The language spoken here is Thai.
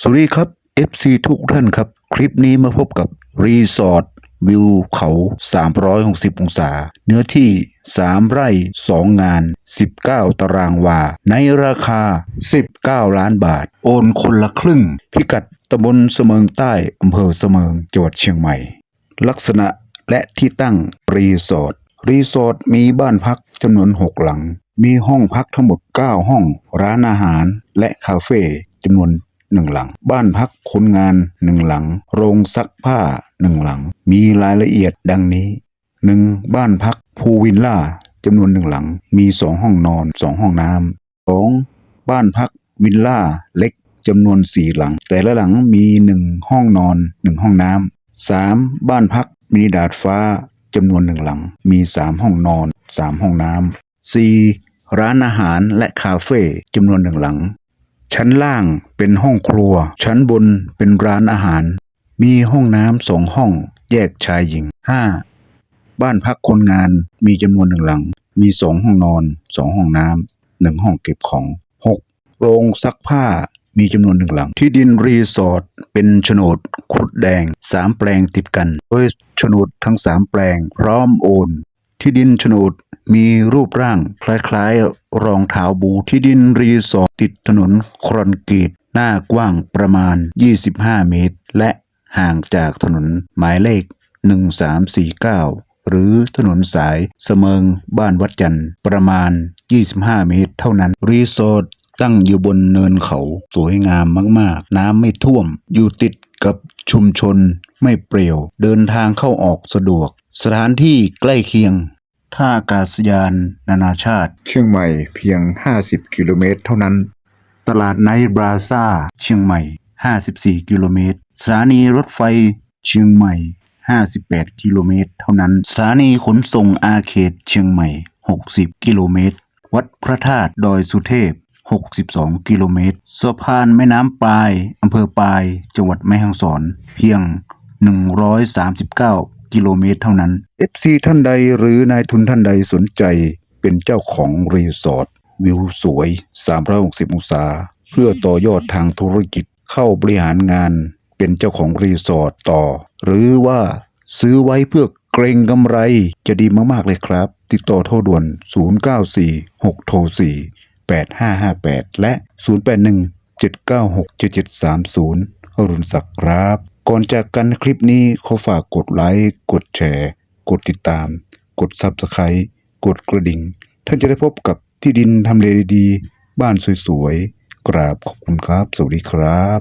สวัสดีครับ FC ทุกท่านครับ คลิปนี้มาพบกับรีสอร์ทวิวเขา 360 องศา เนื้อที่ 3 ไร่ 2 งาน 19 ตารางวา ในราคา 19 ล้านบาท โอนคนละครึ่ง พิกัดตำบลเสมิงใต้อำเภอเสมิงจังหวัดเชียงใหม่ ลักษณะและที่ตั้งรีสอร์ทรีสอร์ทมีบ้านพักจำนวน 6 หลัง มีห้องพักทั้งหมด 9 ห้อง ร้านอาหารและคาเฟ่จำนวน 1หลัง บ้านพักคนงาน1หลัง โรงซักผ้า1หลัง มีรายละเอียดดังนี้ 1. บ้านพักพูวิลล่าจำนวน1หลัง มี2ห้องนอน2ห้องน้ำ 2. บ้านพักวิลล่าเล็กจำนวน4หลัง แต่ละหลังมี1ห้องนอน1ห้องน้ำ 3. บ้านพักมีดาดฟ้าจำนวนหนึ่งหลัง มี3ห้องนอน3ห้องน้ำ 4. ร้านอาหารและคาเฟ่จำนวนหนึ่งหลัง ชั้นล่างเป็นห้องครัว ชั้นบนเป็นร้านอาหาร มีห้องน้ำสองห้อง แยกชายหญิง 5. บ้านพักคนงานมีจำนวนหนึ่งหลัง มีสองห้องนอนสองห้องน้ำหนึ่งห้องเก็บของ 6. โรงซักผ้ามีจำนวนหนึ่งหลัง ที่ดินรีสอร์ทเป็นโฉนดครุฑแดงสามแปลงติดกันโดยโฉนดทั้งสามแปลง พร้อมโอน ที่ดินโฉนดมีรูปร่างคล้ายๆ รองเท้าบูที่ดินรีสอร์ทติดถนนคอนกรีตหน้ากว้างประมาณ 25 เมตร และห่างจากถนนหมายเลข 1349 หรือถนนสายเสมิงบ้านวัดจันทร์ประมาณ 25 เมตร เท่านั้น รีสอร์ทตั้งอยู่บนเนินเขาสวยงามมากๆ น้ำไม่ท่วม อยู่ติดกับชุมชนไม่เปรี่ยว เดินทางเข้าออกสะดวก สถานที่ใกล้เคียง ท่าอากาศยาน นานาชาติ เชียงใหม่เพียง 50 กิโลเมตร เท่านั้น ตลาดไนท์บราซ่า เชียงใหม่ 54 กิโลเมตร สถานีรถไฟ เชียงใหม่ 58 กิโลเมตร เท่านั้น สถานีขนส่งอาเขต เชียงใหม่ 60 กิโลเมตร วัดพระธาตุดอยสุเทพ 62 กิโลเมตรสะพานแม่น้ำปายอำเภอปาย จังหวัดแม่ฮ่องสอน เพียง 139 กิโลเมตรเท่านั้น FC ท่านใดหรือนายทุนท่านใดสนใจเป็นเจ้าของรีสอร์ทวิวสวย 360 องศา เพื่อต่อยอดทางธุรกิจเข้าบริหารงาน เป็นเจ้าของรีสอร์ทต่อ หรือว่าซื้อไว้เพื่อเกรงกำไรจะดีมาก ๆ เลยครับ ติดต่อโทรด่วน 094 6โทร4 8558 และ 081 796 7730อรุณศักดิ์ครับ ก่อนจากกันคลิปนี้ขอฝากกดไลค์ กดแชร์ กดติดตาม กด Subscribe กดกระดิ่ง ท่านจะได้พบกับที่ดินทำเลดีๆ บ้านสวยๆ กราบขอบคุณครับ สวัสดีครับ